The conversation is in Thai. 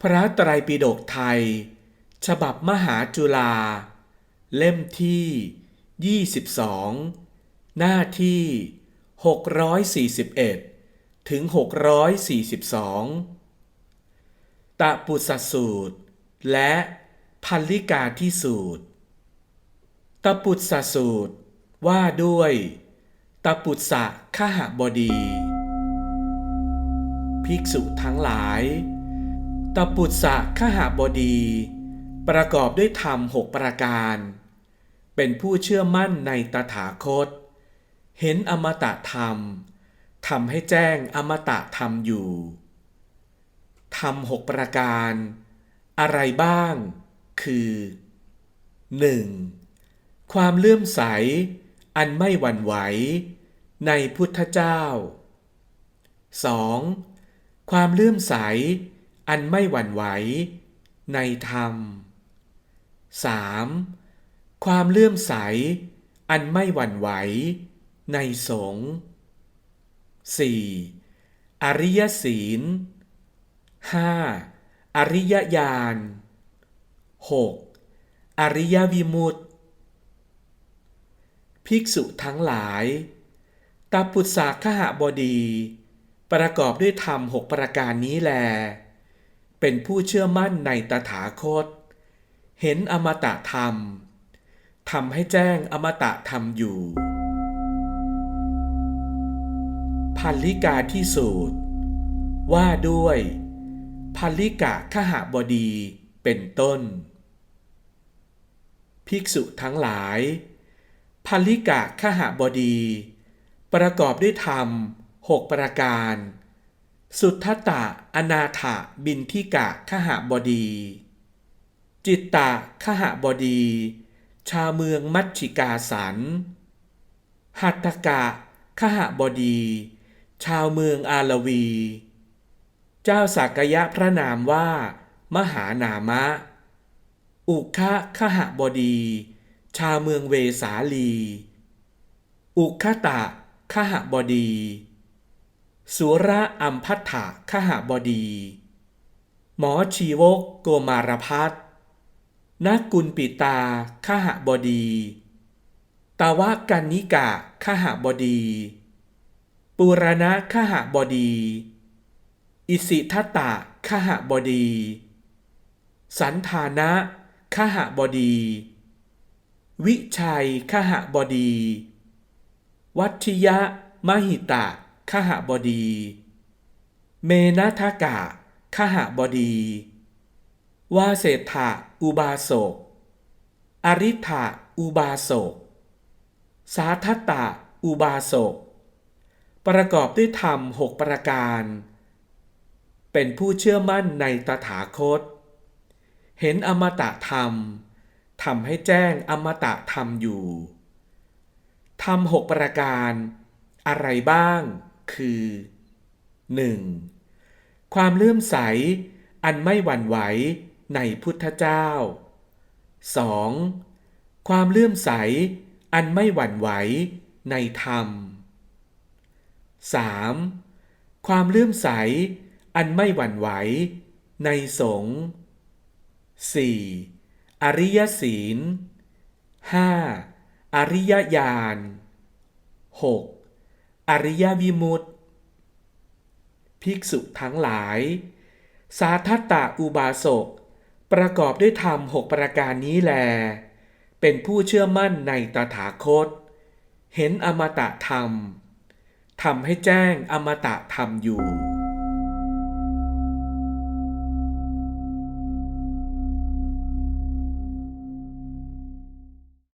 พระไตรปิฎกไทย ฉบับมหาจุฬาเล่มที่ 22 หน้าที่ 641 ถึง 642 ตะปุสสูตร และพันลิกาที่สูตร ตะปุสสูตรว่าด้วย ตะปุสสะขหบดี ภิกษุทั้งหลาย ตปุตสะขหบดี ประกอบด้วยธรรมหกประการ เป็นผู้เชื่อมั่นในตถาคต เห็นอมตะธรรมทำให้แจ้งอมตะธรรมอยู่ธรรมหกประการ อะไรบ้าง คือ 1. ความเลื่อมใส อันไม่หวั่นไหว ในพุทธเจ้า 2. ความเลื่อมใส อันไม่หวั่นไหว ในธรรม 3. ความเลื่อมใส อันไม่หวั่นไหว ในสงฆ์ 4. อริยศีล 5. อริยญาณ 6. อริยวิมุตติ ภิกษุทั้งหลายตาปุตสาขหบดี ประกอบด้วยธรรมหกประการนี้แล เป็นผู้เชื่อมั่นในตถาคต เห็นอมตะธรรมทำให้แจ้งอมตะธรรมอยู่พันลิกาที่สูตร ว่าด้วยพันลิกะขหบดีเป็นต้น ภิกษุทั้งหลายพันลิกะขหบดี ประกอบด้วยธรรมหกประการ สุทธตะ อนาถะบินทิกะขหบดี จิตตะขหบดี ชาวเมืองมัชชิกาสัน หัตถกะขหบดี ชาวเมืองอาลวี เจ้าสักยะพระนามว่า มหานามะ อุคะขหบดี ชาวเมืองเวสาลี อุคตะขหบดี สุระอัมพัทธะขหบดี หมอชีวกโกมารพัฒนักกุลปิตาขหบดี ตาวะกันนิกะขหบดี ปุรณะขหบดี อิสิทัตตะขหบดี สันธานะขหบดี วิชัยขหบดี วัชิยะมหิตะ ขหบดี เมนัทกะขหบดี วาเศรษฐะอุบาสก อริ t ะอุบาสก สาทัตตะอุบาสก ประกอบด้วยธรรมหกประการ เป็นผู้เชื่อมั่นในตถาคต เห็นอมตะธรรมทำให้แจ้งอมตะธรรมอยู่ธรรมหกประการ อะไรบ้าง คือ 1. ความเลื่อมใส อันไม่หวั่นไหวในพุทธเจ้า 2. ความเลื่อมใส อันไม่หวั่นไหวในธรรม 3. ความเลื่อมใส อันไม่หวั่นไหว ในสงฆ์ 4. อริยศีล 5. อริยญาณ 6. อริยวิมุตติ ภิกษุทั้งหลาย สาทัตตะอุบาสก ประกอบด้วยธรรมหกประการนี้แล เป็นผู้เชื่อมั่นในตถาคต เห็นอมตะธรรมทำให้แจ้งอมตะธรรมอยู่